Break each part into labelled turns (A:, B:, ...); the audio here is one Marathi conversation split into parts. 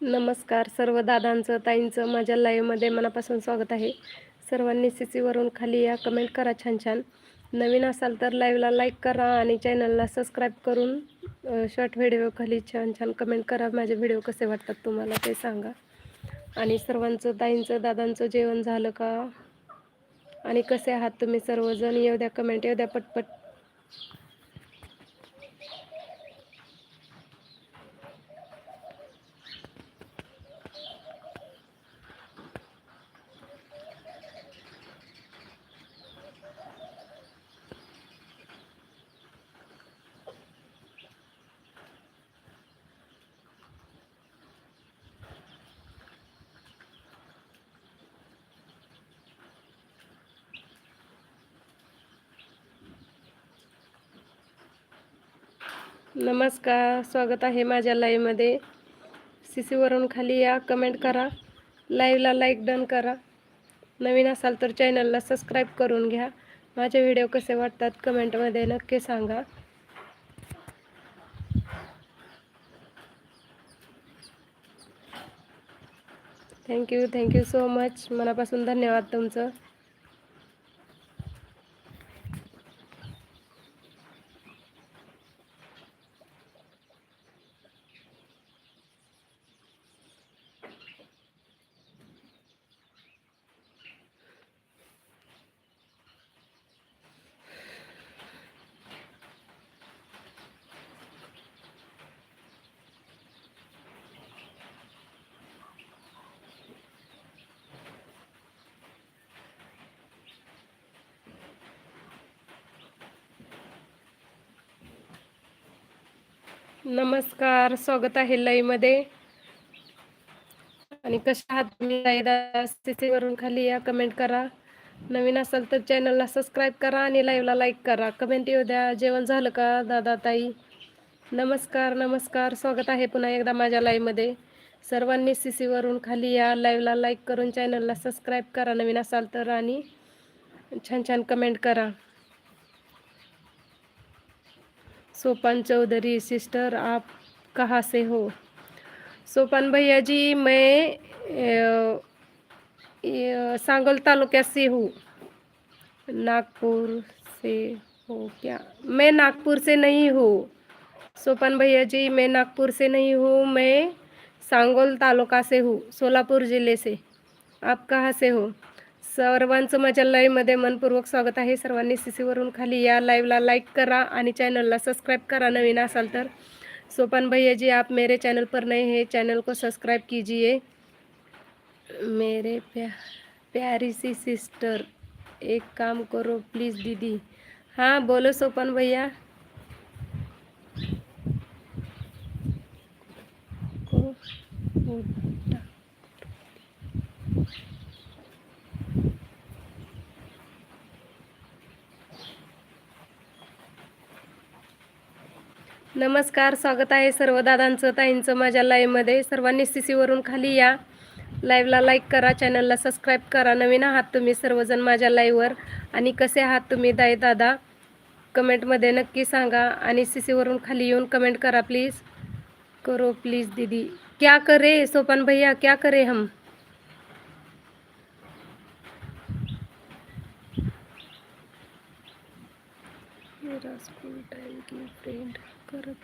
A: नमस्कार. सर्व दादांचं ताईंचं माझ्या लाईव्हमध्ये मनापासून स्वागत आहे. सर्वांनी सी सीवरून खाली या कमेंट करा छान छान. नवीन असाल तर लाईव्हला लाईक करा आणि चॅनलला सबस्क्राईब करून शॉर्ट व्हिडिओ खाली छान छान कमेंट करा. माझे व्हिडिओ कसे वाटतात तुम्हाला ते सांगा. आणि सर्वांचं ताईंचं दादांचं जेवण झालं का? आणि कसे आहात तुम्ही सर्वजण? येऊ द्या कमेंट येऊ द्या पटपट. नमस्कार स्वागत आहे माझ्या लाईव्हमध्ये सी सीवरून खाली या कमेंट करा. लाईव्हला लाईक डन करा. नवीन असाल तर चॅनलला सबस्क्राईब करून घ्या. माझे व्हिडिओ कसे वाटतात कमेंटमध्ये नक्की सांगा. थँक्यू थँक्यू सो मच मनापासून धन्यवाद तुमचं. नमस्कार स्वागत आहे लईमध्ये. आणि कशा आहात तुम्ही? वरून खाली या कमेंट करा. नवीन असाल तर चॅनलला सबस्क्राईब करा आणि लाईव्हला लाईक करा. कमेंट येऊ द्या. जेवण झालं का दादा ताई? नमस्कार नमस्कार. स्वागत आहे पुन्हा एकदा माझ्या लाईमध्ये सर्वांनी सी सीवरून खाली या लाईव्हला लाईक करून चॅनलला सबस्क्राईब करा. नवीन असाल तर आणि छान छान कमेंट करा. सोपान चौधरी, सिस्टर, आप कहाँ से हो? सोपान भैया जी, मैं सांगोल तालुक्या से हूँ। नागपुर से हो क्या? मैं नागपुर से नहीं हूँ। सोपान भैया जी, मैं नागपुर से नहीं हूँ, मैं सांगोल तालुका से हूँ, सोलापुर ज़िले से। आप कहाँ से हो? सर्वांचं माझ्या लाईव्हमध्ये मनपूर्वक स्वागत आहे. सर्वांनी सी सीवरून खाली या लाईव्हला लाईक करा आणि चॅनलला सबस्क्राईब करा नवीन असाल तर. सोपान भैया जी आप मेरे चैनल पर नए हैं. चैनल को सब्सक्राइब कीजिए. मेरे प्या प्यारी सी सिस्टर एक काम करो प्लीज़ दीदी. हाँ बोलो सोपान भैया. नमस्कार स्वागत आहे सर्व दादांचं ताईंचं माझ्या लाईव्हमध्ये सर्वांनी सी सीवरून खाली या. लाईव्हला लाईक करा चॅनलला सबस्क्राईब करा. नवीन आहात तुम्ही सर्वजण माझ्या लाईव्हवर आणि कसे आहात तुम्ही दाई दादा? कमेंटमध्ये नक्की सांगा. आणि सी सीवरून खाली येऊन कमेंट करा प्लीज करो प्लीज दीदी. क्या करे सोपान भैया? क्या करे हम? मेरा स्कूल टाइम की फ्रेंड करत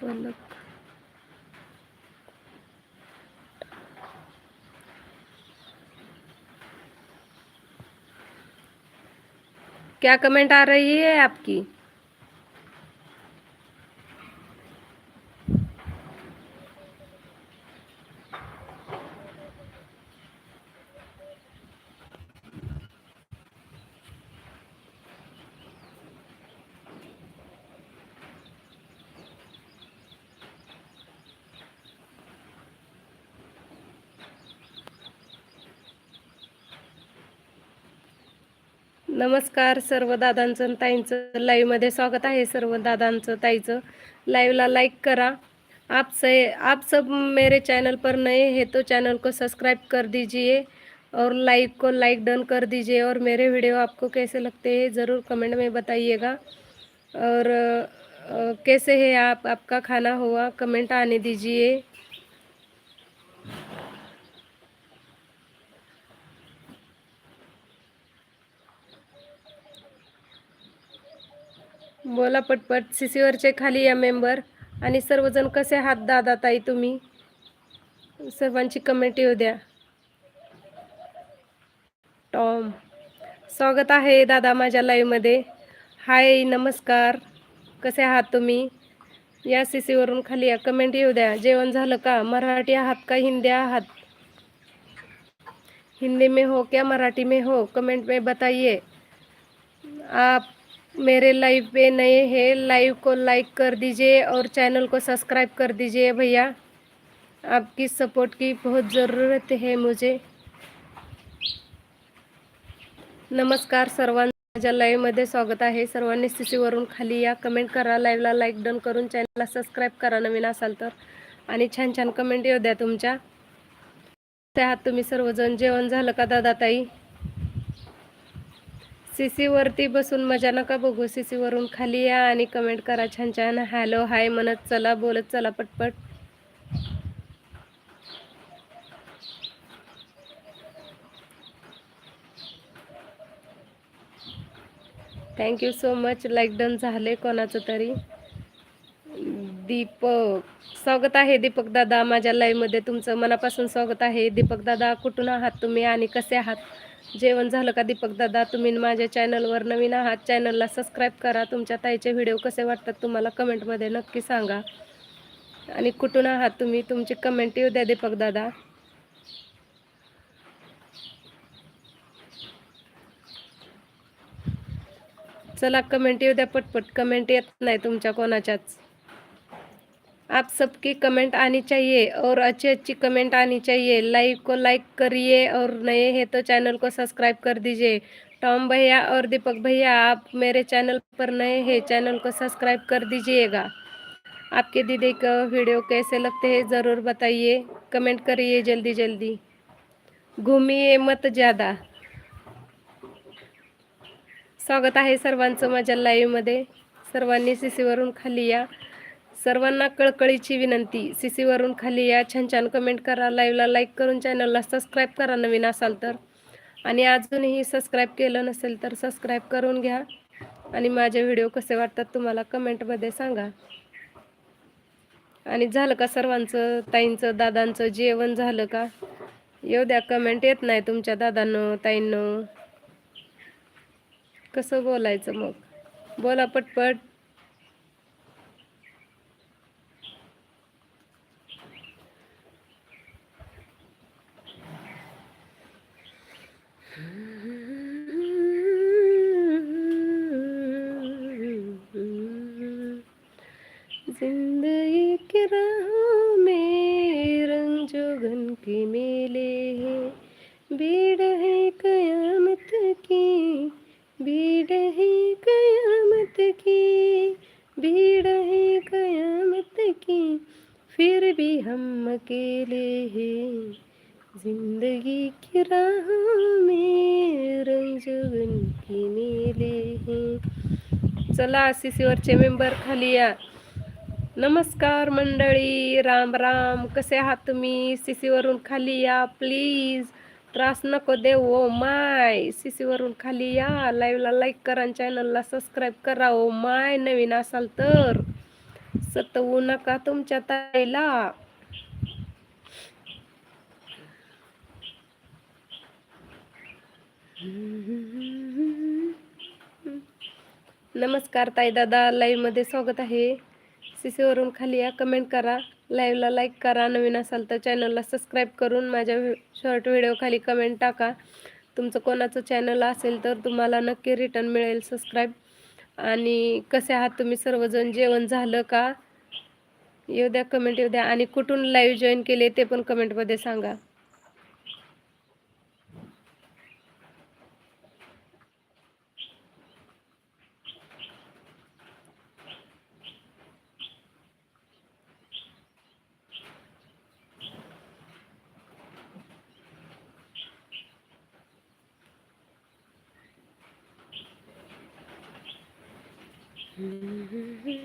A: पलक क्या कमेंट आ रही है आपकी? नमस्कार सर्व दादांचं ताईंचं. लाईव्हमध्ये स्वागत आहे सर्व दादांचं ताईचं. लाईव्हला लाईक करा. आप से आप सब मेरे चैनल पर नए हैं तो चैनल को सब्सक्राइब कर दीजिए और लाइक को लाइक डन कर दीजिए और मेरे वीडियो आपको कैसे लगते हैं ज़रूर कमेंट में बताइएगा। और कैसे है आप आपका खाना हुआ? कमेंट आने दीजिए। बोला पटपट. सीसीवरचे खाली या मेंबर आणि सर्वजण कसे आहात दादा ताई तुम्ही? सर्वांची कमेंट येऊ द्या. टॉम. स्वागत आहे दादा माझ्या लाईव्हमध्ये हाय नमस्कार. कसे आहात तुम्ही? या सी सीवरून खाली या कमेंट येऊ द्या. जेवण झालं का? मराठी आहात का? हिंदी आहात? हिंदी में हो क्या? मराठी में हो? कमेंट में बताइए. आप मेरे लाइव पे नए हैं। लाइव को लाइक कर दीजिए और चैनल को सब्सक्राइब कर दीजिए भैया। आपकी सपोर्ट की बहुत ज़रूरत है मुझे। नमस्कार सर्वांना। माझ्या लाईव्हमध्ये स्वागत आहे. सर्वांनी सी सीवरून खाली या. कमेंट करा. लाईव्हला लाईक डन करून चॅनलला सबस्क्राईब करा नवीन असाल तर. आणि छान छान कमेंट येऊ द्या तुमच्या. त्या तुम्ही सर्वजण. जेवण झालं का दादा ताई सी वरती बसून मजा नका बघू. सी वरून खाली या आणि कमेंट करा छान छान. हॅलो हाय म्हणत चला बोलत चला पटपट. Thank you so much like done झाले कोणाचं तरी. दीपक. स्वागत आहे दीपक दादा माझ्या लाईव्हमध्ये तुमचं मनापासून स्वागत आहे. दीपक दादा कुठून आहात तुम्ही आणि कसे आहात? जेवण झालं का दीपक दादा? तुम्ही माझ्या चॅनलवर नवीन आहात चॅनलला सबस्क्राईब करा. तुमच्या ताईचे व्हिडिओ कसे वाटतात तुम्हाला कमेंटमध्ये नक्की सांगा. आणि कुठून आहात तुम्ही? तुमची कमेंट येऊ द्या दीपक दादा. चला कमेंट येऊ द्या पटपट. कमेंट येत नाही तुमच्या कोणाच्याच. आप सबकी कमेंट आनी चाहिए और अच्छी अच्छी कमेंट आनी चाहिए। लाइव को लाइक करिए और नए हैं तो चैनल को सब्सक्राइब कर दीजिए। टॉम भैया और दीपक भैया, आप मेरे चैनल पर नए हैं, चैनल को सब्सक्राइब कर दीजिएगा। आपके दीदी का वीडियो कैसे लगते हैं ज़रूर बताइए। कमेंट करिए जल्दी जल्दी। घूमिए मत ज़्यादा। स्वागत आहे सर्वांचं माझ्या लाईव्हमध्ये सर्वांनी सी सीवरून खाली या सर्वांना कळकळीची विनंती. सी सीवरून खाली या छान छान कमेंट करा. लाईव्हला लाईक करून चॅनलला सबस्क्राईब करा नवीन असाल तर. आणि अजूनही सबस्क्राईब केलं नसेल तर सबस्क्राईब करून घ्या. आणि माझे व्हिडिओ कसे वाटतात तुम्हाला कमेंटमध्ये सांगा. आणि झालं का सर्वांचं ताईंचं दादांचं जेवण झालं का? येऊ द्या कमेंट येत नाही तुमच्या दादांनो ताईंनो. कसं बोलायचं मग? बोला पटपट जिंदगी के राहों में रंग जोगन के मेले हैं भीड़ है कयामत की भीड़ है कयामत की भीड़ है कयामत की फिर भी हम अकेले हैं जिंदगी की राहों में रंग जोगन के मेले हैं चला सीसीवरचे मेंबर खाली या. नमस्कार मंडळी राम राम. कसे आहात तुम्ही? सीसीवरून खाली या प्लीज. त्रास नको देऊ ओ माय. सीसीवरून खाली या. लाईव्हला लाईक करा आणि चॅनलला सबस्क्राईब करा ओ माय. नवीन असाल तर सतवू नका तुमच्या ताईला. नमस्कार ताई दादा लाईव्हमध्ये स्वागत आहे. सीसीवरून खाली या कमेंट करा. लाईव्हला लाईक करा नवीन असाल तर चॅनलला सबस्क्राईब करून माझ्या शॉर्ट व्हिडिओ खाली कमेंट टाका. तुमचं कोणाचं चॅनल असेल तर तुम्हाला नक्की रिटर्न मिळेल सबस्क्राईब आणि कसे आहात तुम्ही? सर्वजण जेवण झालं का? येऊ द्या कमेंट येऊ द्या. आणि कुठून लाईव्ह जॉईन केले ते पण कमेंटमध्ये सांगा. Mm-hmm.